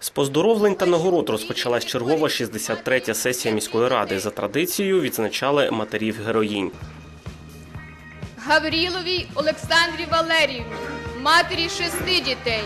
З поздоровлень та нагород розпочалась чергова 63-я сесія міської ради. За традицією відзначали матерів героїнь. Гавріловій Олександрі Валеріївні, матері шести дітей.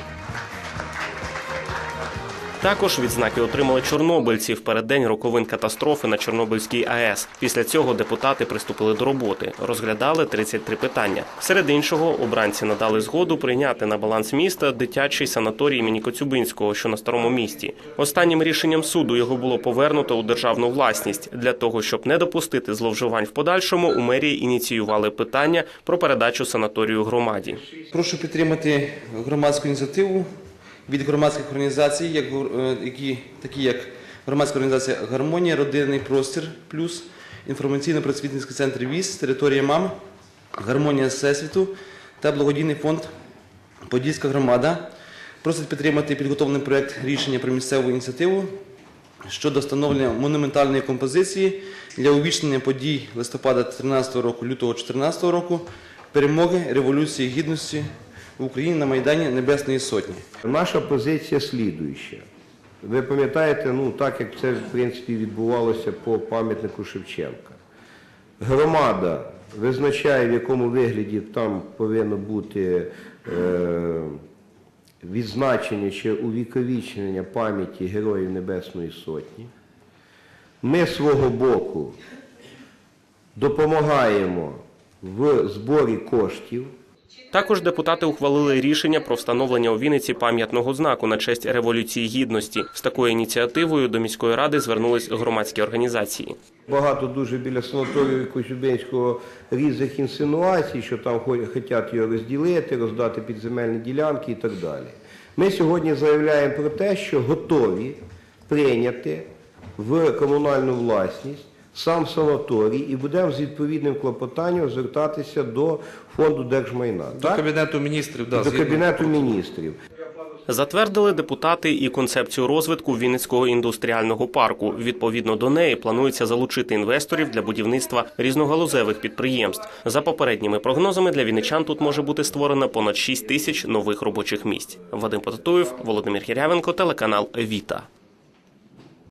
Також відзнаки отримали чорнобильці в переддень роковин катастрофи на Чорнобильській АЕС. Після цього депутати приступили до роботи. Розглядали 33 питання. Серед іншого, обранці надали згоду прийняти на баланс міста дитячий санаторій імені Коцюбинського, що на старому місті. Останнім рішенням суду його було повернуто у державну власність. Для того, щоб не допустити зловживань в подальшому, у мерії ініціювали питання про передачу санаторію громаді. Прошу підтримати громадську ініціативу від громадських організацій, е, які, такі як громадська організація Гармонія, Родинний простір плюс, інформаційно-просвітницький центр ВІЗ, територія МАМ, Гармонія Всесвіту та благодійний фонд Подільська громада. Просить підтримати підготовлений проект рішення про місцеву ініціативу щодо встановлення монументальної композиції для увічнення подій листопада 13 року, лютого 14 року, перемоги Революції Гідності в Україні на Майдані Небесної Сотні. Наша позиція слідуюча. Ви пам'ятаєте, ну так як це в принципі відбувалося по пам'ятнику Шевченка. Громада визначає, в якому вигляді там повинно бути е, відзначення чи увіковічення пам'яті Героїв Небесної Сотні. Ми свого боку допомагаємо в зборі коштів. Також депутати ухвалили рішення про встановлення у Вінниці пам'ятного знаку на честь революції гідності. З такою ініціативою до міської ради звернулись громадські організації. Багато дуже біля санаторію Козюбинського різних інсинуацій, що там хо- хочуть його розділити, роздати підземельні ділянки і так далі. Ми сьогодні заявляємо про те, що готові прийняти в комунальну власність сам санаторій і будемо з відповідним клопотанням звертатися до фонду держмайна. До так? Кабінету міністрів, да, до. Кабінету міністрів. Затвердили депутати і концепцію розвитку Вінницького індустріального парку. Відповідно до неї планується залучити інвесторів для будівництва різногалузевих підприємств. За попередніми прогнозами для вінничан тут може бути створено понад 6 тисяч нових робочих місць. Вадим Потатуєв, Володимир Хірявенко, телеканал Віта.